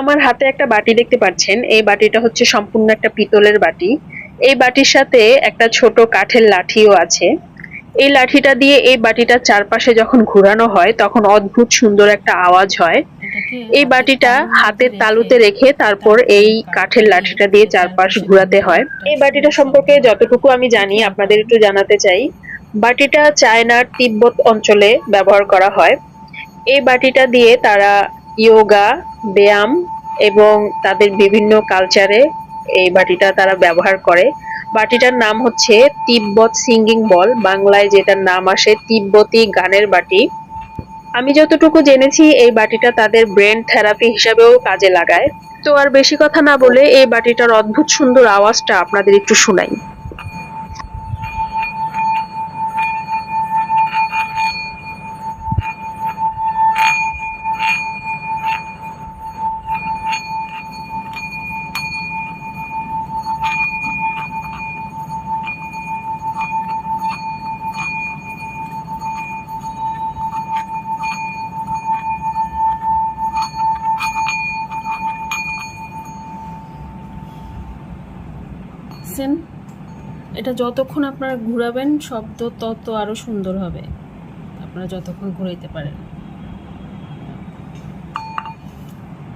আমার হাতে একটা বাটি দেখতে পাচ্ছেন। এই বাটিটা হচ্ছে সম্পূর্ণ একটা পিতলের বাটি। এই বাটির সাথে একটা ছোট কাঠের লাঠিও আছে। এই লাঠিটা দিয়ে এই বাটিটার চারপাশে যখন ঘোরানো হয় তখন অদ্ভুত সুন্দর একটা আওয়াজ হয়। এই বাটিটা হাতের তালুতে রেখে তারপর এই কাঠের লাঠিটা দিয়ে চারপাশ ঘোরাতে হয়। এই বাটিটা সম্পর্কে যতটুকু আমি জানি আপনাদের একটু জানাতে চাই। বাটিটা চায়নার তিব্বত অঞ্চলে ব্যবহার করা হয়। এই বাটিটা দিয়ে তারা ইয়োগা, ব্যায়াম এবং তাদের বিভিন্ন কালচারে এই বাটিটা তারা ব্যবহার করে। বাটিটার নাম হচ্ছে তিব্বত সিঙ্গিং বল। বাংলায় যেটার নাম আসে তিব্বতী গানের বাটি। আমি যতটুকু জেনেছি, এই বাটিটা তাদের ব্রেন থেরাপি হিসাবেও কাজে লাগায়। তো আর বেশি কথা না বলে এই বাটিটার অদ্ভুত সুন্দর আওয়াজটা আপনাদের একটু শোনাই। সেন এটা যতক্ষণ আপনারা ঘুরাবেন শব্দ তত আরও সুন্দর হবে। আপনারা যতক্ষণ ঘুরাইতে পারেন।